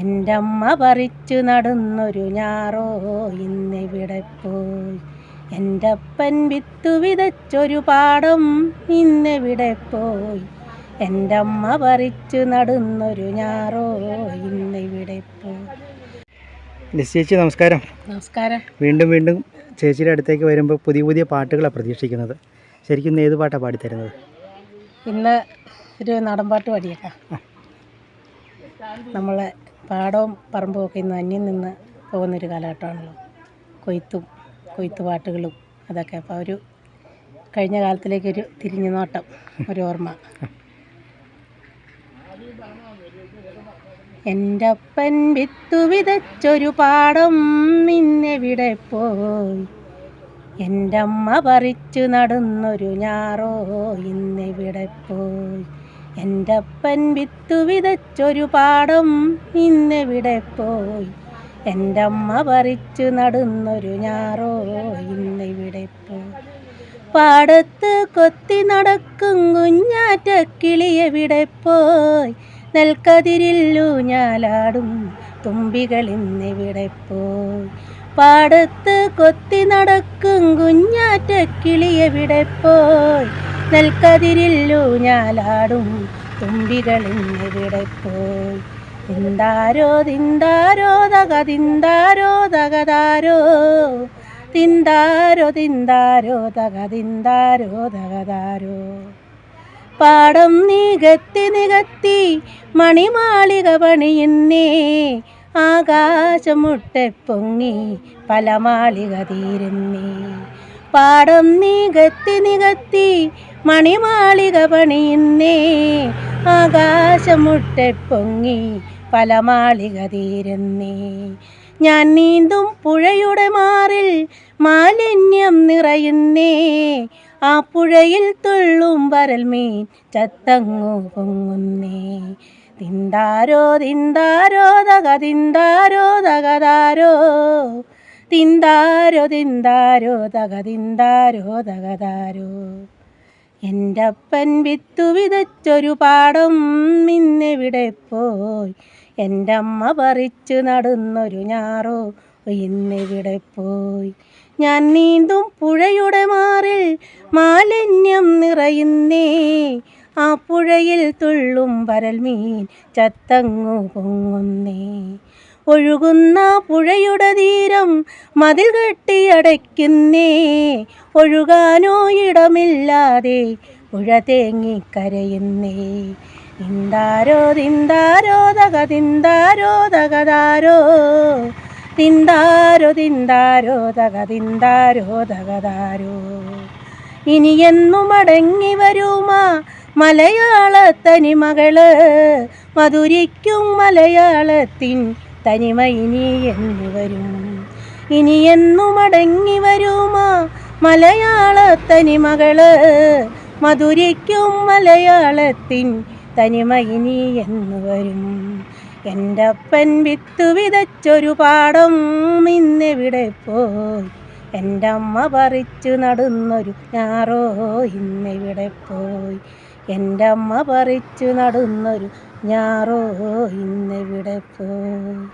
എന്റെ അമ്മ പറിച്ചു നടന്നൊരു ഞാറോ ഇന്നിവിടെ പോയി? എന്റെ അപ്പൻ വിത്തു വിതച്ചൊരു പാടം ഇന്നിവിടെ പോയി? എന്റെ അമ്മ പറിച്ചു നടന്നൊരു ഞാറോ ഇന്നിവിടെ പോയി? ലിസ് ചേച്ചി നമസ്കാരം. നമസ്കാരം. വീണ്ടും വീണ്ടും ചേച്ചിയുടെ അടുത്തേക്ക് വരുമ്പോൾ പുതിയ പുതിയ പാട്ടുകളാണ് പ്രതീക്ഷിക്കുന്നത്. ശരിക്കും ഏത് പാട്ടാണ് പാടിത്തരുന്നത്? ഇന്ന് ഒരു നാടൻപാട്ട് പാടിയേക്കാം. നമ്മളെ പാടവും പറമ്പും ഒക്കെ ഇന്ന് അന്യം നിന്ന് പോകുന്നൊരു കാലഘട്ടമാണല്ലോ. കൊയ്ത്തും കൊയ്ത്ത് പാട്ടുകളും അതൊക്കെ. അപ്പോൾ ഒരു കഴിഞ്ഞ കാലത്തിലേക്കൊരു തിരിഞ്ഞു നോട്ടം ഒരു ഓർമ്മ. എന്റെ അപ്പൻ വിത്തു വിതച്ചൊരു പാടം നിന്നെവിടെ പോയി? എന്റെ അമ്മ പറിച്ചു നടന്നൊരു ഞാറോ ഇന്നെവിടെ പോയി? എന്റെ അപ്പൻ വിത്തു വിതച്ചൊരു പാടം ഇന്നെവിടെ പോയി? എന്റെ അമ്മ പറിച്ചു നടുന്നൊരു ഞാറോ ഇന്നിവിടെ പോയി? പാടത്ത് കൊത്തി നടക്കും കുഞ്ഞാറ്റ കിളിയെവിടെ പോയി? നെൽക്കതിരില്ലു ഞാലാടും തുമ്പികൾ ഇന്നിവിടെ പോയി? പാടത്ത് കൊത്തി നടക്കും കുഞ്ഞാറ്റ കിളിയെവിടെ പോയി? നെൽക്കതിരില്ലൂഞ്ഞാലാടും തുമ്പികൾ ഇന്നിവിടെ പോയി തിന്താരോ തിന്താരോ തക തിന്താരോ തകതാരോ തിന്താരോ തിന്താരോ തക തിന്താരോ തകതാരോ പാടം നികത്തി നികത്തി മണിമാളിക പണിയുന്നേ ആകാശമുട്ടെ പൊങ്ങി പല മാളിക തീരുന്നേ. പാടം നികത്തി നികത്തി മണിമാളിക പണിയുന്നേ. ആകാശമുട്ടെ പൊങ്ങി പല മാളിക തീരുന്നേ. ഞാൻ നീന്തും പുഴയുടെ മാറിൽ മാലിന്യം നിറയുന്നേ. ആ പുഴയിൽ തുള്ളും വരൽ മീൻ ചത്തങ്ങു പൊങ്ങുന്നേ. തിന്താരോ തിന്താരോ തക തിന്താരോ തകതാരോ തിന്താരോ തിന്താരോ തക തിന്താരോ തകതാരോ എന്റെ അപ്പൻ വിത്തു വിതച്ചൊരു പാടം ഇന്നിവിടെ പോയി. എന്റെ അമ്മ പറിച്ചു നടുന്നൊരു ഞാറോ ഇന്നിവിടെ പോയി. ഞാൻ നീന്തും പുഴയുടെ മാറിൽ മാലിന്യം നിറയുന്നേ. ആ പുഴയിൽ തുള്ളും വരൽ മീൻ ചത്തങ്ങു പൊങ്ങുന്നേ. ഒഴുകുന്ന പുഴയുടെ തീരം മതിൽ കെട്ടിയടയ്ക്കുന്നേ. ഒഴുകാനോ ഇടമില്ലാതെ പുഴ തേങ്ങിക്കരയുന്നേ. ഇന്താരോ തിന്താരോ തക തിന്താരോ തകതാരോ തിന്താരോ തിന്താരോ തക തിന്താരോ തകതാരോ ഇനിയെന്നു മടങ്ങി വരുമാ മലയാളത്തനിമകൾ. മധുരിക്കും മലയാളത്തിൻ തനിമ ഇനി എന്ന് വരും? ഇനിയെന്നു മടങ്ങി വരുമാ മലയാള തനിമകൾ. മധുരിക്കും മലയാളത്തിൻ തനിമ ഇനി എന്ന് വരും. എന്റെ അപ്പൻ വിത്തു വിതച്ചൊരു പാടം നിന്നെവിടെ പോയി? എന്റെ അമ്മ പറിച്ചു നടുന്നൊരു ഞാറോ ഇന്നിവിടെ പോയി? എന്റെ അമ്മ പറിച്ചു നടുന്നൊരു ഞാറോ ഇന്നിവിടെ പോയി?